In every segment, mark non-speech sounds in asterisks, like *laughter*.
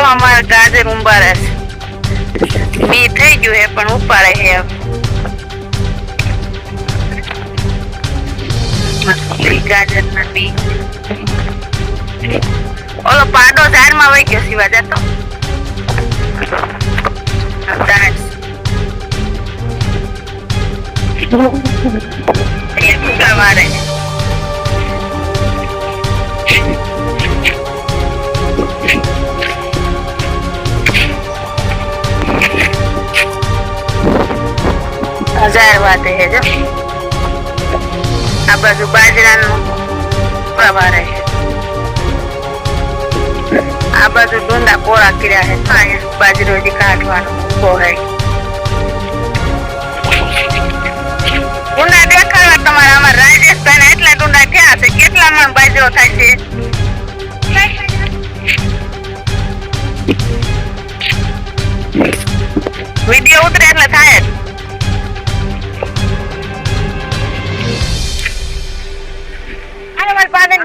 જો અમારા ગાજર ઉંબારે છે. બી થઈ ગયું હે, પણ ઉપાડે હે ગાજર ના બી. ઓલો પાડો ઝાડમાં વહી ગયો સિવા જતો મારે હજાર વાત હે જો. આ બાજુ બાજરાનું પ્રવારે આ બાજુ ડુંડા પોળા કર્યા હે અહીંયા બાજરો જે કાઢવાનો પોહાય ડુંડા દેખાડવા તમારા અમાર રાજસ્થાન એટલા ડુંડા થયા છે? કેટલા મણ બાજરો થાય છે? વીડિયો ઉતરે એટલે થાય જ.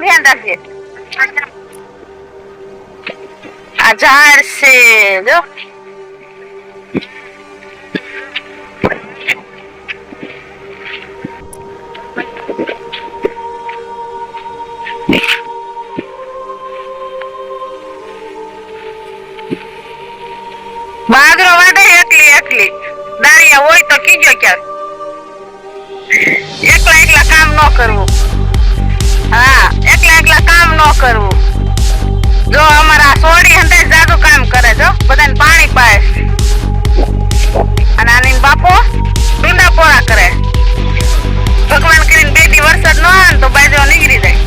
ધ્યાન રાખજે. આ ઝાડ છે, જો. બાજરો વાટે એકલી એકલી. દાળિયા હોય તો કીજો ક્યાંક. એકલા એકલા કામ ન કરવું. હા. એકલા કામ ન કરવું. જો અમારા સોડી હંતે જાદુ કામ કરે જો બધાને પાણી પાય અને આની બાપો ડુંડા પોળા કરે. ભગવાન કરીને બે દી વરસાદ ન આવે તો બાજરો નીકળી જાય.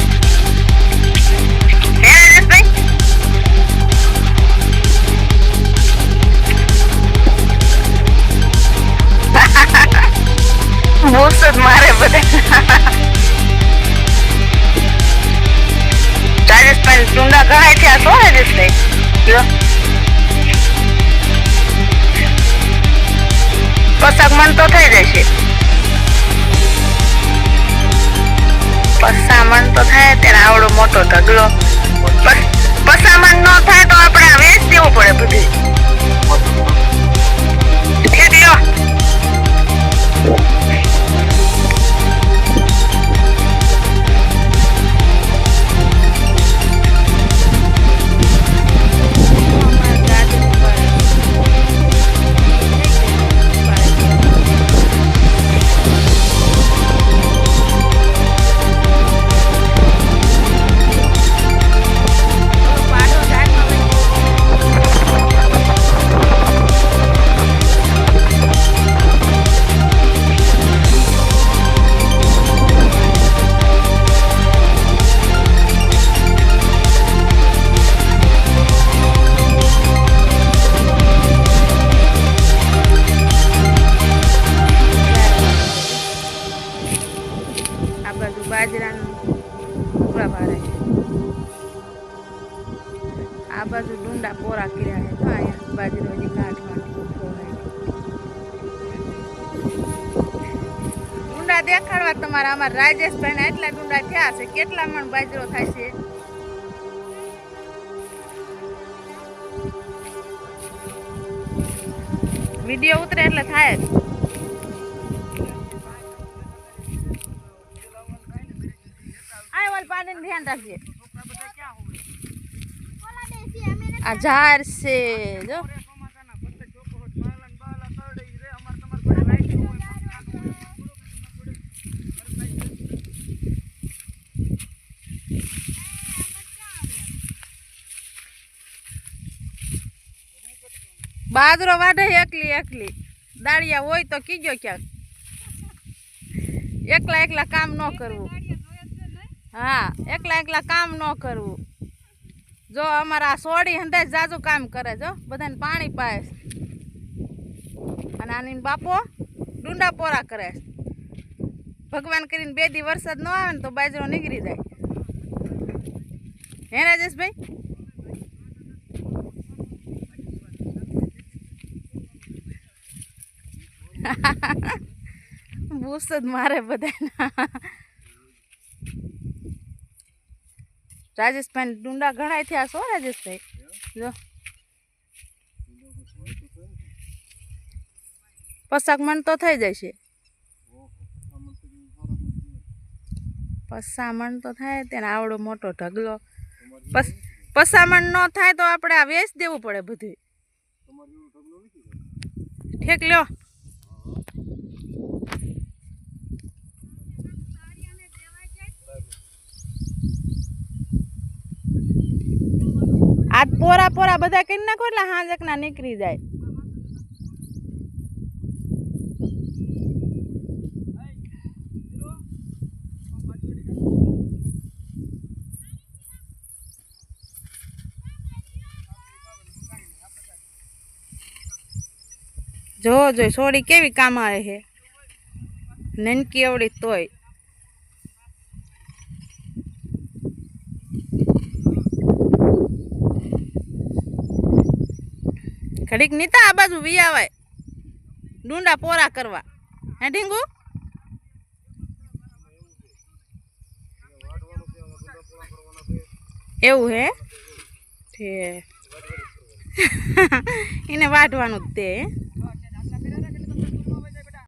*laughs* જ મારે બધા. *laughs* રાજસ્થાન ચૂંડા ઘણા થયા છો રાજસ્થાન જો પસાક મન તો થઈ જશે પસામણ તો થાય ત્યારે આવડો મોટો ઢગલો પસામન ન થાય તો આપણે વેચ દેવું પડે બધું ઠીક આ બાજુ ડુંડા પોરા કર્યા છે. તો અહીંયા બાજરો હજી કાઢવાનું ડુંડા દેખાડવા તમારા અમારા રાજેશભાઈ એટલા ડુંડા થયા છે. કેટલા મણ બાજરો થાય છે? વીડિયો ઉતરે એટલે થાય જ. પાણીનું ધ્યાન રાખજે. આ ઝાડ છે, જો. બાજરો વાઢે એકલી એકલી. દાળિયા હોય તો કીજો ક્યાંક. એકલા એકલા કામ ન કરવું. હા, એકલા એકલા કામ ન કરવું. જો અમારા સોડી હંધે જાજુ કામ કરે જો બધાને પાણી પાય. અને આની બાપો ડુંડા પોરા કરે ભગવાન કરીને બે દી વરસાદ ન આવે ને તો બાજરો નીકળી જાય. હે રાજેશભાઈ? *laughs* બૂસ જ મારે બધા *laughs* રાજેશભાઈ ડુંડા ઘણા થયા છો રાજેશભાઈ? જો. પસાક મન તો થઈ જાય છે પસામણ તો થાય તેને આવડો મોટો ઢગલો. પસામણ ન થાય તો આપણે આ વેચ દેવું પડે બધું ઠેક લ્યો. આજ પોરા પોરા બધા કરી નાખો એટલે હાંજક ના નીકળી જાય. જો જો, સોડી કેવી કામ આવે છે? નનકી એવડી તોય. ઘડીક નીતા આ બાજુ વી આવાય. ડુંડા પોરા કરવા. હે ઢીંગુ? એવું હે? *laughs* એને વાઢવાનું જ તે?